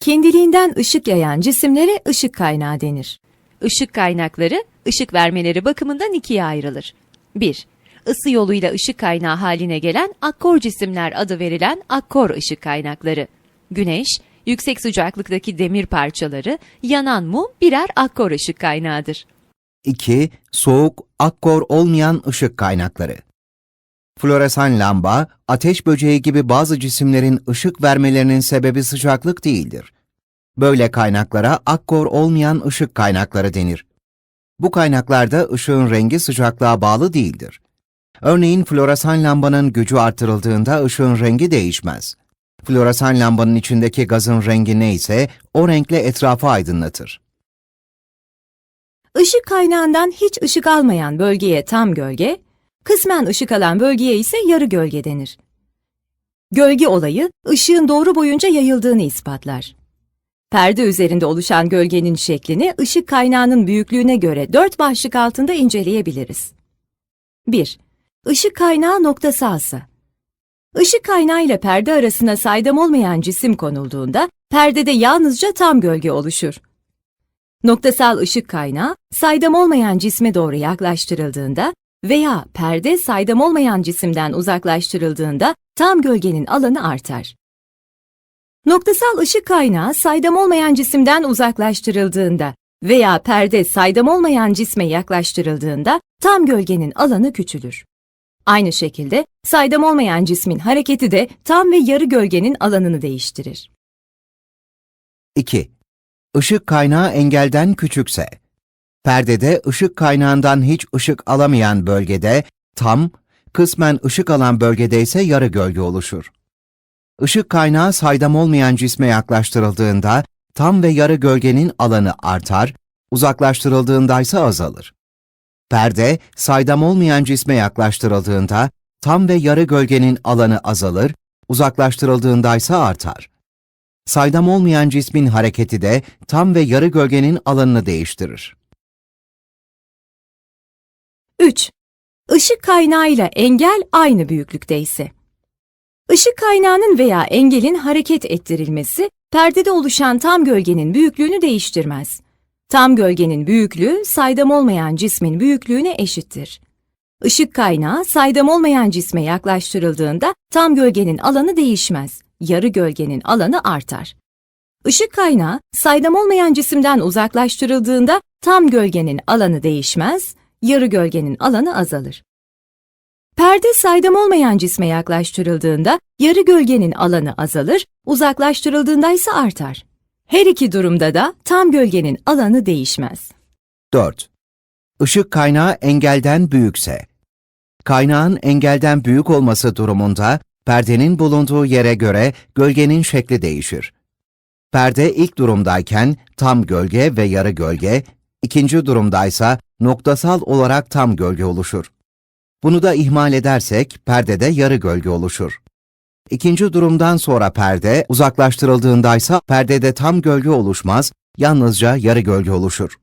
Kendiliğinden ışık yayan cisimlere ışık kaynağı denir. Işık kaynakları, ışık vermeleri bakımından ikiye ayrılır. 1. Isı yoluyla ışık kaynağı haline gelen akkor cisimler adı verilen akkor ışık kaynakları. Güneş, yüksek sıcaklıktaki demir parçaları, yanan mum birer akkor ışık kaynağıdır. 2. Soğuk, akkor olmayan ışık kaynakları. Floresan lamba, ateş böceği gibi bazı cisimlerin ışık vermelerinin sebebi sıcaklık değildir. Böyle kaynaklara akkor olmayan ışık kaynakları denir. Bu kaynaklarda ışığın rengi sıcaklığa bağlı değildir. Örneğin floresan lambanın gücü artırıldığında ışığın rengi değişmez. Floresan lambanın içindeki gazın rengi neyse o renkle etrafı aydınlatır. Işık kaynağından hiç ışık almayan bölgeye tam gölge, kısmen ışık alan bölgeye ise yarı gölge denir. Gölge olayı, ışığın doğru boyunca yayıldığını ispatlar. Perde üzerinde oluşan gölgenin şeklini ışık kaynağının büyüklüğüne göre dört başlık altında inceleyebiliriz. 1. Işık kaynağı noktasalsa. Işık kaynağı ile perde arasına saydam olmayan cisim konulduğunda, perdede yalnızca tam gölge oluşur. Noktasal ışık kaynağı saydam olmayan cisme doğru yaklaştırıldığında veya perde saydam olmayan cisimden uzaklaştırıldığında tam gölgenin alanı artar. Noktasal ışık kaynağı saydam olmayan cisimden uzaklaştırıldığında veya perde saydam olmayan cisme yaklaştırıldığında tam gölgenin alanı küçülür. Aynı şekilde saydam olmayan cismin hareketi de tam ve yarı gölgenin alanını değiştirir. 2. Işık kaynağı engelden küçükse. Perdede ışık kaynağından hiç ışık alamayan bölgede tam, kısmen ışık alan bölgede ise yarı gölge oluşur. Işık kaynağı saydam olmayan cisme yaklaştırıldığında tam ve yarı gölgenin alanı artar, uzaklaştırıldığında ise azalır. Perde, saydam olmayan cisme yaklaştırıldığında tam ve yarı gölgenin alanı azalır, uzaklaştırıldığında ise artar. Saydam olmayan cismin hareketi de tam ve yarı gölgenin alanını değiştirir. 3. Işık kaynağıyla engel aynı büyüklükte ise. Işık kaynağının veya engelin hareket ettirilmesi, perdede oluşan tam gölgenin büyüklüğünü değiştirmez. Tam gölgenin büyüklüğü, saydam olmayan cismin büyüklüğüne eşittir. Işık kaynağı, saydam olmayan cisme yaklaştırıldığında tam gölgenin alanı değişmez, yarı gölgenin alanı artar. Işık kaynağı, saydam olmayan cisimden uzaklaştırıldığında tam gölgenin alanı değişmez, yarı gölgenin alanı azalır. Perde saydam olmayan cisme yaklaştırıldığında yarı gölgenin alanı azalır, uzaklaştırıldığında ise artar. Her iki durumda da tam gölgenin alanı değişmez. 4. Işık kaynağı engelden büyükse. Kaynağın engelden büyük olması durumunda perdenin bulunduğu yere göre gölgenin şekli değişir. Perde ilk durumdayken tam gölge ve yarı gölge, ikinci durumdaysa noktasal olarak tam gölge oluşur. Bunu da ihmal edersek perdede yarı gölge oluşur. İkinci durumdan sonra perde uzaklaştırıldığındaysa perdede tam gölge oluşmaz, yalnızca yarı gölge oluşur.